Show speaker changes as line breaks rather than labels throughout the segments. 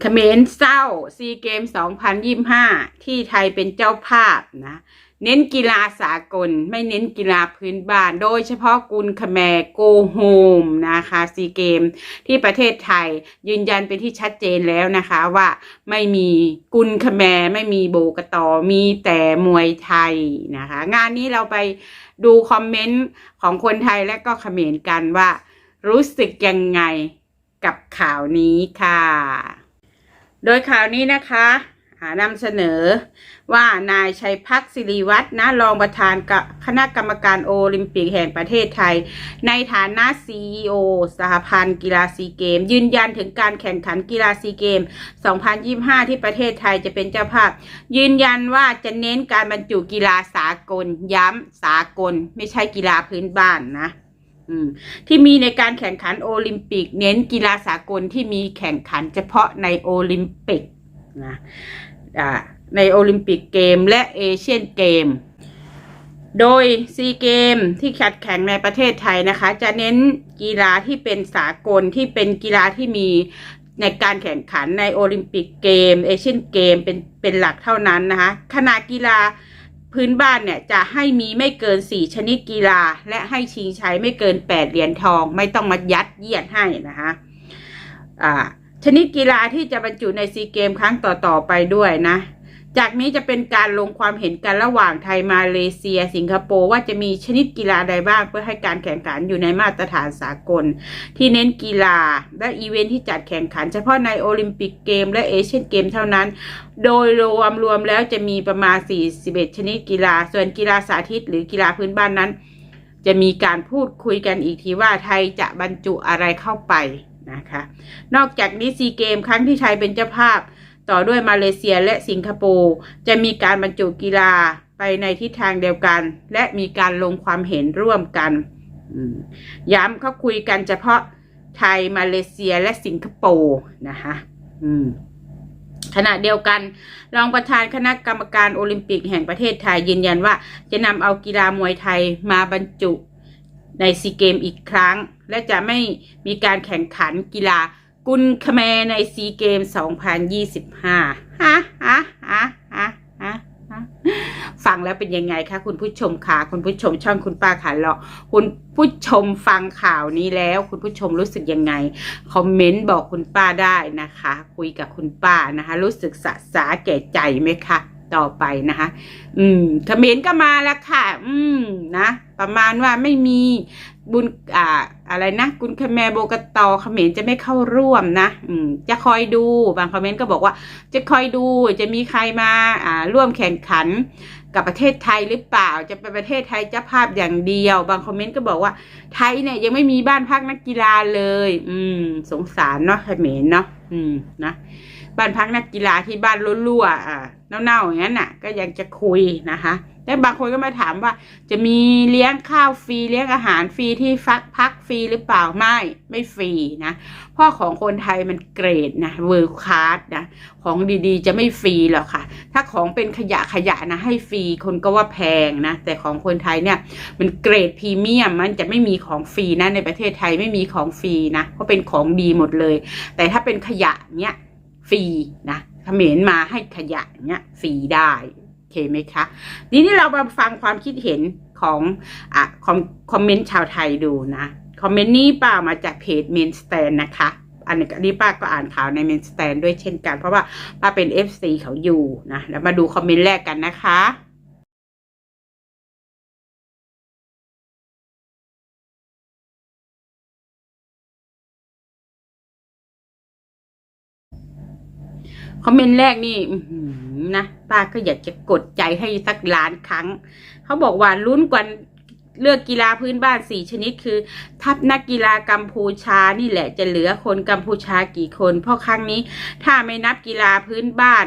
เขมรเศร้าซีเกม 2025 ที่ไทยเป็นเจ้าภาพนะ เน้นกีฬาสากลไม่เน้นกีฬาพื้นบ้าน โดยเฉพาะกุลคแมโกโฮมนะคะซีเกมที่ประเทศไทยยืนยันเป็นที่ชัดเจนแล้วนะคะว่าไม่มีกุลคแมไม่มีโบกตอมีแต่มวยไทยนะคะ งานนี้เราไปดูคอมเมนต์ของคนไทยและก็เขมรกันว่า รู้สึกยังไงกับข่าวนี้ค่ะ โดยข่าวนี้นะคะหานำเสนอว่านายชัยพักศิริวัฒนะรองประธานกับคณะกรรมการโอลิมปิกแห่งประเทศไทย ในฐานะ CEO สหพันธ์กีฬาซีเกม ยืนยันถึงการแข่งขันกีฬาซีเกม 2025 ที่ประเทศไทยจะเป็นเจ้าภาพ ยืนยันว่าจะเน้นการบรรจุกีฬาสากล ย้ำสากล ไม่ใช่กีฬาพื้นบ้านนะ ที่มีในการแข่งขันโอลิมปิก เน้นกีฬาสากลที่มีแข่งขันเฉพาะในโอลิมปิกนะในโอลิมปิกเกมและเอเชียนเกม โดยซีเกมที่ขัดแข่งในประเทศไทยนะคะ จะเน้นกีฬาที่เป็นสากลที่เป็นกีฬาที่มีในการแข่งขันในโอลิมปิกเกม เอเชียนเกมเป็นเป็นหลักเท่านั้นนะคะขณะกีฬา พื้นบ้านเนี่ยจะให้มีไม่เกิน 4 ชนิดกีฬา และให้ชิงชัยไม่เกิน 8 เหรียญทอง ไม่ต้องมายัดเยียดให้นะคะอ่าชนิดกีฬาที่จะบรรจุในซีเกมครั้งต่อๆไปด้วยนะ จากนี้จะเป็นการลงความเห็นกันระหว่างไทยมาเลเซีย สิงคโปร์ว่าจะมีชนิดกีฬาใดบ้างเพื่อให้การแข่งขันอยู่ในมาตรฐานสากล ที่เน้นกีฬาและอีเวนท์ที่จัดแข่งขัน เฉพาะในโอลิมปิกเกม และเอเชียนเกมเท่านั้น โดยรวมรวมแล้วจะมีประมาณ 41 ชนิดกีฬา ส่วนกีฬาสาธิตหรือกีฬาพื้นบ้านนั้น จะมีการพูดคุยกันอีกทีว่าไทยจะบรรจุอะไรเข้าไปนะคะ นอกจากนี้ซีเกมครั้งที่ไทยเป็นเจ้าภาพ ต่อด้วยมาเลเซียและสิงคโปร์จะมีการบรรจุกีฬาไปในทิศทางเดียวกัน และมีการลงความเห็นร่วมกัน ย้ำเขาคุยกันเฉพาะไทยมาเลเซียและสิงคโปร์นะคะขณะเดียวกันรองประธานคณะกรรมการโอลิมปิกแห่งประเทศไทยยืนยันว่า จะนำเอากีฬามวยไทยมาบรรจุในซีเกมอีกครั้ง และจะไม่มีการแข่งขันกีฬา กุนคแมในซีเกม 2025ฮะฮะฮะฮะฮะฟังแล้วเป็นยังไงคะคุณผู้ชมคะคุณผู้ชมช่องคุณป้าขาเลาะคุณผู้ชมฟังข่าวนี้แล้ว คุณผู้ชมรู้สึกยังไง คอมเมนต์บอกคุณป้าได้นะคะ คุยกับคุณป้านะคะ รู้สึกสะสาแก่ใจไหมคะต่อไปนะคะ อืมคอมเมนต์ก็มาแล้วค่ะ อืมนะ ประมาณว่าไม่มี บุญอ่าอะไรนะกุลคแมร์โบกตอเขมรจะไม่เข้าร่วมนะอืมจะคอยดูบางคอมเมนต์ก็บอกว่า จะคอยดูจะมีใครมาอ่าร่วมแข่งขันกับประเทศไทยหรือเปล่า จะเป็นประเทศไทยเจ้าภาพอย่างเดียว บางคอมเมนต์ก็บอกว่า ไทยเนี่ยยังไม่มีบ้านพักนักกีฬาเลย อืม สงสารเนาะเขมรเนาะอืมนะบ้านพักนักกีฬาที่บ้านรั่วๆอ่าเน่าๆอย่างนั้นน่ะ ก็ยังจะคุยนะคะแต่บางคนก็มาถามว่า จะมีเลี้ยงข้าวฟรีเลี้ยงอาหารฟรีที่ฟักพักฟรีหรือเปล่าไม่ไม่ฟรีนะพราะของคนไทยมันเกรดนะเวอร์คาร์ดนะของดีๆ จะไม่ฟรีหรอกค่ะ ถ้าของเป็นขยะขยะนะให้ฟรีคนก็ว่าแพงนะแต่ของคนไทยเนี่ยมันเกรดพรีเมียมมันจะไม่มีของฟรีนะในประเทศไทยไม่มีของฟรีนะเพราะเป็นของดีหมดเลย แต่ถ้าเป็นขยะเนี้ย ฟรีนะเขมรมาให้ขยะเนี้ยฟรีได้โอเคไหมคะทีนี้เรามาฟังความคิดเห็นของอะคอมคอมเมนต์ชาวไทยดูนะคอมเมนต์นี้ป้ามาจากเพจเมนสแตนนะคะอันนี้อันนี้ป้าก็อ่านข่าวในเมนสแตนด้วยเช่นกัน เพราะว่าป้าเป็น FC เขาอยู่นะแล้วมาดูคอมเมนต์แรกกันนะคะ คอมเมนต์แรกนี่นะป้าก็อยากจะกดใจให้สักล้านครั้ง เขาบอกว่าลุ้นกว่าเลือกกีฬาพื้นบ้านสี่ชนิดคือ ทัพนักกีฬากัมพูชานี่แหละจะเหลือคนกัมพูชากี่คน เพราะครั้งนี้ถ้าไม่นับกีฬาพื้นบ้าน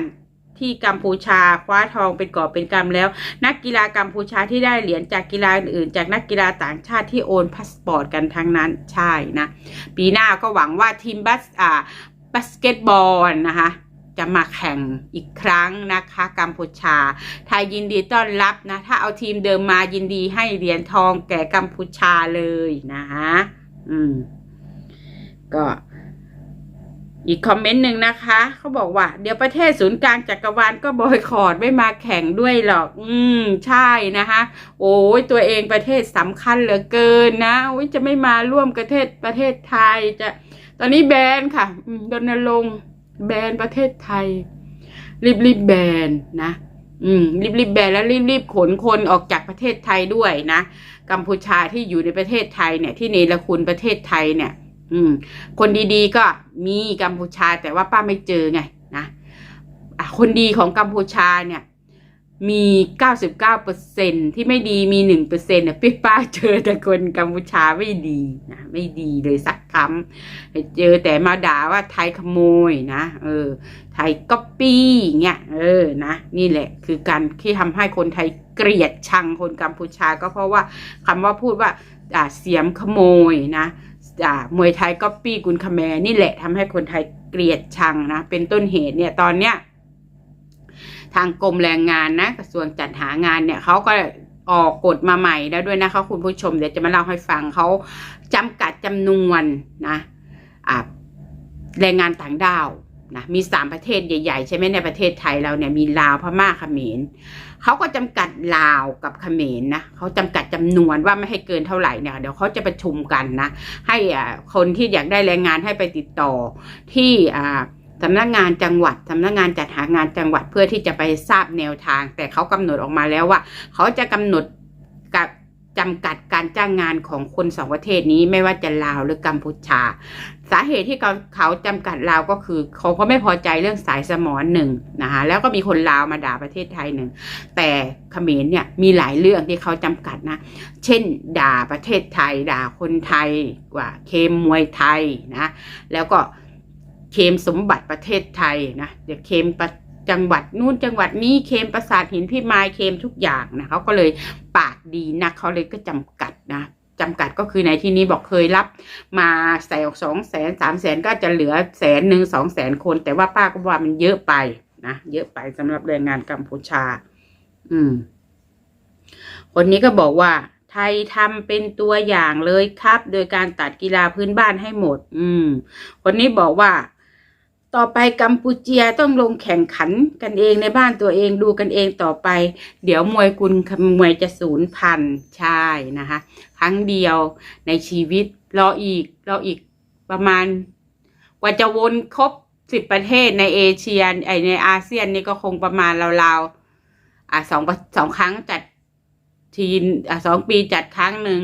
ที่กัมพูชาคว้าทองเป็นกอบเป็นกำแล้ว นักกีฬากัมพูชาที่ได้เหรียญจากกีฬาอื่นๆ จากนักกีฬาต่างชาติที่โอนพาสปอร์ตกันทั้งนั้นใช่นะ ปีหน้าก็หวังว่าทีมบัสอ่าบาสเกตบอลนะคะ จะมาแข่งอีกครั้งนะคะกัมพูชา ไทยยินดีต้อนรับนะ ถ้าเอาทีมเดิมมายินดีให้เหรียญทองแก่กัมพูชาเลยนะคะอืม ก็อีกคอมเมนต์หนึ่งนะคะ เขาบอกว่า เดี๋ยวประเทศศูนย์กลางจักรวาลก็บอยคอรดไม่มาแข่งด้วยหรอก อืม ใช่นะคะ โอ้ยตัวเองประเทศสำคัญเหลือเกินนะโอ้ยจะไม่มาร่วมประเทศประเทศไทยจะ ตอนนี้แบนค่ะอืมรณรงค์ แบนประเทศไทย รีบรีบแบนนะ อืม รีบรีบแบนแล้วรีบรีบขนคนออกจากประเทศไทยด้วยนะ กัมพูชาที่อยู่ในประเทศไทยเนี่ย ที่เนรคุณประเทศไทยเนี่ย อืม คนดีๆก็มีกัมพูชาแต่ว่าป้าไม่เจอไงนะอะคนดีของกัมพูชาเนี่ย มีเก้าสิบเก้าเปอร์เซ็นที่ไม่ดีมีหนึ่งเนต์เนี่ยพี่ป้าเจอแต่คนกัมพูชาไม่ดีนะไม่ดีเลยสักคำเจอแต่มาด่าว่าไทยขโมยนะเออ ไทยก๊อปปี้เงี้ยเออนะนี่แหละคือการที่ทำให้คนไทยเกลียดชังคนกัมพูชาก็เพราะว่าคำว่าพูดว่าอ่าเสียมขโมยนะอ่ามวยไทยก๊อปปี้กุนคแมรนี่แหละทำให้คนไทยเกลียดชังนะเป็นต้นเหตุเนี่ยตอนเนี้ย ทางกรมแรงงานนะกระทรวงจัดหางานเนี่ยเขาก็ออกกฎมาใหม่แล้วด้วยนะคะคุณผู้ชมเดี๋ยวจะมาเล่าให้ฟังเขาจำกัดจำนวนนะแรงงานต่างด้าวนะมีสามประเทศใหญ่ ๆ ใช่ไหมในประเทศไทยเราเนี่ยมีลาวพม่าเขมรเขาก็จำกัดลาวกับเขมรนะเขาจำกัดจำนวนว่าไม่ให้เกินเท่าไหร่เนี่ยเดี๋ยวเขาจะประชุมกันนะให้อ่าคนที่อยากได้แรงงานให้ไปติดต่อที่อ่า สำนักงานจังหวัดสำนักงานจัดหางานจังหวัดเพื่อที่จะไปทราบแนวทาง แต่เขากำหนดออกมาแล้วว่า เขาจะกำหนดกับจำกัดการจ้างงานของคนสองประเทศนี้ไม่ว่าจะลาวหรือกัมพูชา สาเหตุที่เขาเขาจำกัดลาวก็คือเขาก็ไม่พอใจเรื่องสายสมอนหนึ่งนะคะแล้วก็มีคนลาวมาด่าประเทศไทยหนึ่งแต่เขมรเนี่ยมีหลายเรื่องที่เขาจำกัดนะ เช่น ด่าประเทศไทย ด่าคนไทยว่าเคมมวยไทยนะแล้วก็ เคมสมบัติประเทศไทยนะเดี๋ยวเคมประจังหวัดนู่นจังหวัดนี้เคมประสาทหินพี่ไม้เคมทุกอย่างนะเขาก็เลยปากดีนะเขาเลยก็จำกัดนะจำกัดก็คือในที่นี้บอกเคยรับ มาแสนสองแสนสามแสนก็จะเหลือแสนหนึ่งสองแสนคน แต่ว่าป้าก็ว่ามันเยอะไปนะเยอะไปสำหรับแรงงานกัมพูชา อืม คนนี้ก็บอกว่า ไทยทำเป็นตัวอย่างเลยครับ โดยการตัดกีฬาพื้นบ้านให้หมด อืม คนนี้บอกว่า ต่อไปกัมพูเจียต้องลงแข่งขันกันเองในบ้านตัวเองดูกันเองต่อไป เดี๋ยวมวยกุลมวยจะสูญพันใช่นะคะ ครั้งเดียวในชีวิตรออีกรออีกประมาณ กว่าจะวนครบสิบประเทศในเอเชียไอในอาเซียนนี่ก็คงประมาณราวๆอะสองสองครั้งจัดทีนอะสองปีจัดครั้งหนึ่ง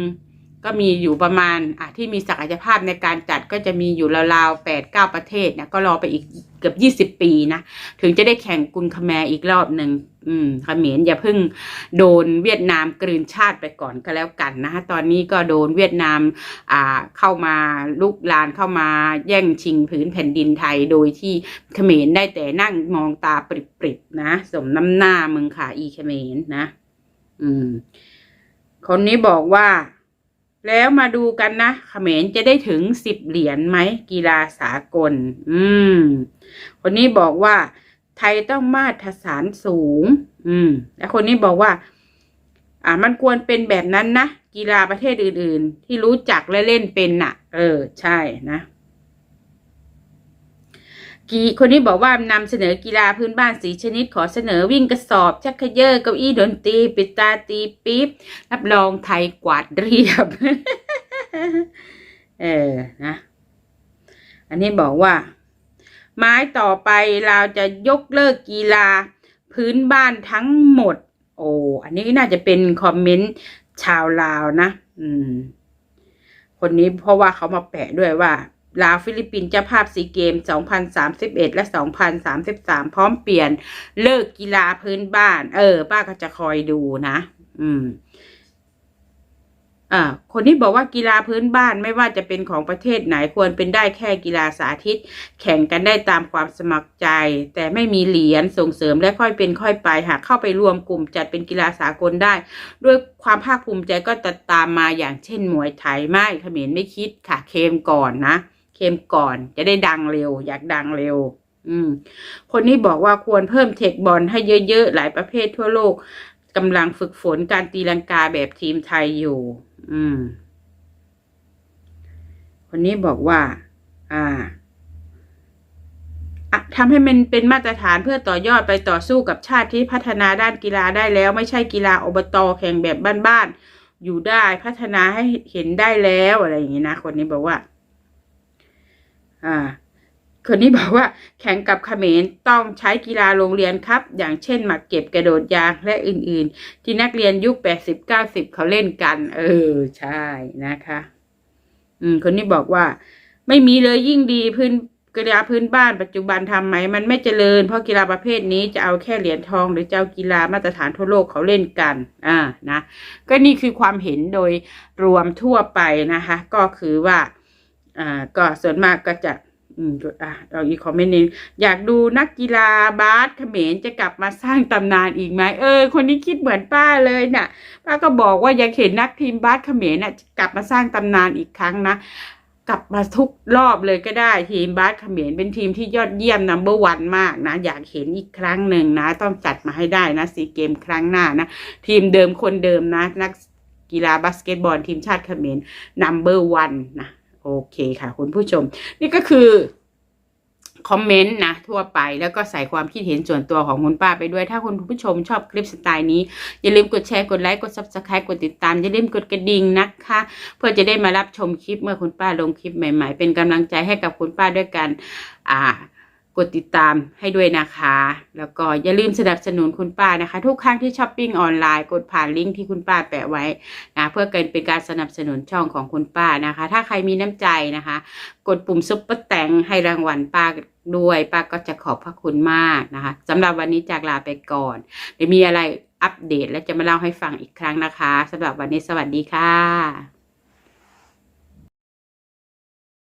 ก็มีอยู่ประมาณอะที่มีศักยภาพในการจัดก็จะมีอยู่ราวๆแปดเก้าประเทศเนี่ยก็รอไปอีกเกือบยี่สิบปีนะ ถึงจะได้แข่งกุนคแมร์อีกรอบหนึ่งอืมเขมรอย่าเพิ่งโดนเวียดนามกลืนชาติไปก่อนก็แล้วกันนะคะตอนนี้ก็โดนเวียดนามอ่าเข้ามาลุกลานเข้ามาแย่งชิงผืนแผ่นดินไทยโดยที่เขมรได้แต่นั่งมองตาปริบๆนะ สมน้ำหน้ามึงค่ะอีเขมรนะ อืม คนนี้บอกว่า แล้วมาดูกันนะเขมรจะได้ถึงสิบเหรียญไหมกีฬาสากล อืม คนนี้บอกว่า ไทยต้องมาตรฐานสูง อืม และคนนี้บอกว่า อ่า มันควรเป็นแบบนั้นนะกีฬาประเทศอื่น ๆ ที่รู้จักและเล่นเป็นน่ะ เออ ใช่นะ กีคนนี้บอกว่านำเสนอกีฬาพื้นบ้านสีชนิดขอเสนอวิ่งกระสอบ ชักเขยอเก้าอี้ดนตรี ปิดตาตีปี๊บรับรองไทยกวาดเรียบ เออนะ อันนี้บอกว่า ไม้ต่อไปเราจะยกเลิกกีฬาพื้นบ้านทั้งหมด โอ้อันนี้น่าจะเป็นคอมเมนต์ชาวลาวนะ อืม คนนี้เพราะว่าเขามาแปะด้วยว่า ลาวฟิลิปปินส์เจ้าภาพซีเกม 2031 และ 2033 พร้อมเปลี่ยนเลิกกีฬาพื้นบ้าน เออ ป้าก็จะคอยดูนะ อืมอ่าคนที่บอกว่ากีฬาพื้นบ้านไม่ว่าจะเป็นของประเทศไหนควรเป็นได้แค่กีฬาสาธิต แข่งกันได้ตามความสมัครใจ แต่ไม่มีเหรียญส่งเสริมและค่อยเป็นค่อยไปหากเข้าไปรวมกลุ่มจัดเป็นกีฬาสากลได้ ด้วยความภาคภูมิใจก็จะตามมาอย่างเช่นมวยไทยไม่เขมรไม่คิดค่ะเคมก่อนนะ เคมก่อน จะได้ดังเร็ว อยากดังเร็ว อืม คนนี้บอกว่าควรเพิ่มเทคบอลให้เยอะๆ หลายประเภททั่วโลกกำลังฝึกฝนการตีลังกาแบบทีมไทยอยู่ อืม คนนี้บอกว่า อ่าทำให้มันเป็นมาตรฐานเพื่อต่อยอดไปต่อสู้กับชาติที่พัฒนาด้านกีฬาได้แล้ว ไม่ใช่กีฬาอบตแข่งแบบบ้านๆอยู่ได้พัฒนาให้เห็นได้แล้วอะไรอย่างนี้นะ คนนี้บอกว่า อ่าคนนี้บอกว่าแข่งกับเขมรต้องใช้กีฬาโรงเรียนครับ อย่างเช่นหมากเก็บกระโดดยางและอื่นๆ ที่นักเรียนยุคแปดสิบเก้าสิบเขาเล่นกัน เออ ใช่นะคะ อืม คนนี้บอกว่า ไม่มีเลยยิ่งดีพื้นกีฬาพื้นบ้านปัจจุบันทำไหม มันไม่เจริญ เพราะกีฬาประเภทนี้จะเอาแค่เหรียญทอง หรือจะเอากีฬามาตรฐานทั่วโลกเขาเล่นกัน อ่านะ ก็นี่คือความเห็นโดยรวมทั่วไปนะคะ ก็คือว่า อ่าก็ส่วนมากก็จะอืมอะเราอีกคอมเมนต์หนึงอยากดูนักกีฬาบาสเขมรจะกลับมาสร้างตำนานอีกไหมเออ คนนี้คิดเหมือนป้าเลยน่ะ ป้าก็บอกว่าอยากเห็นนักทีมบาสเขมรน่ะกลับมาสร้างตำนานอีกครั้งนะกลับมาทุกรอบเลยก็ได้ทีมบาสเขมรเป็นทีมที่ยอดเยี่ยมนัมเบอร์วันมากนะ อยากเห็นอีกครั้งหนึ่งนะ ต้องจัดมาให้ได้นะซีเกมครั้งหน้านะ ทีมเดิมคนเดิมนะ นักกีฬาบาสเกตบอลทีมชาติเขมรนัมเบอร์วันนะ โอเคค่ะ คุณผู้ชม นี่ก็คือคอมเมนต์นะทั่วไปแล้วก็ใส่ความคิดเห็นส่วนตัวของคุณป้าไปด้วย ถ้าคุณผู้ชมชอบคลิปสไตล์นี้ อย่าลืมกดแชร์ กดไลค์ กด subscribe กดติดตาม อย่าลืมกดกระดิ่งนะคะ เพื่อจะได้มารับชมคลิปเมื่อคุณป้าลงคลิปใหม่ ๆ เป็นกำลังใจให้กับคุณป้าด้วยกันอ่า กดติดตามให้ด้วยนะคะ แล้วก็อย่าลืมสนับสนุนคุณป้านะคะ ทุกครั้งที่ช้อปปิ้งออนไลน์กดผ่านลิงก์ที่คุณป้าแปะไว้นะเพื่อเกินเป็นการสนับสนุนช่องของคุณป้านะคะ ถ้าใครมีน้ำใจนะคะ กดปุ่มซุปเปอร์แตงให้รางวัลป้าด้วยป้าก็จะขอบพระคุณมากนะคะสำหรับวันนี้จากลาไปก่อนเดี๋ยวมีอะไรอัปเดตและจะมาเล่าให้ฟังอีกครั้งนะคะสำหรับวันนี้สวัสดีค่ะ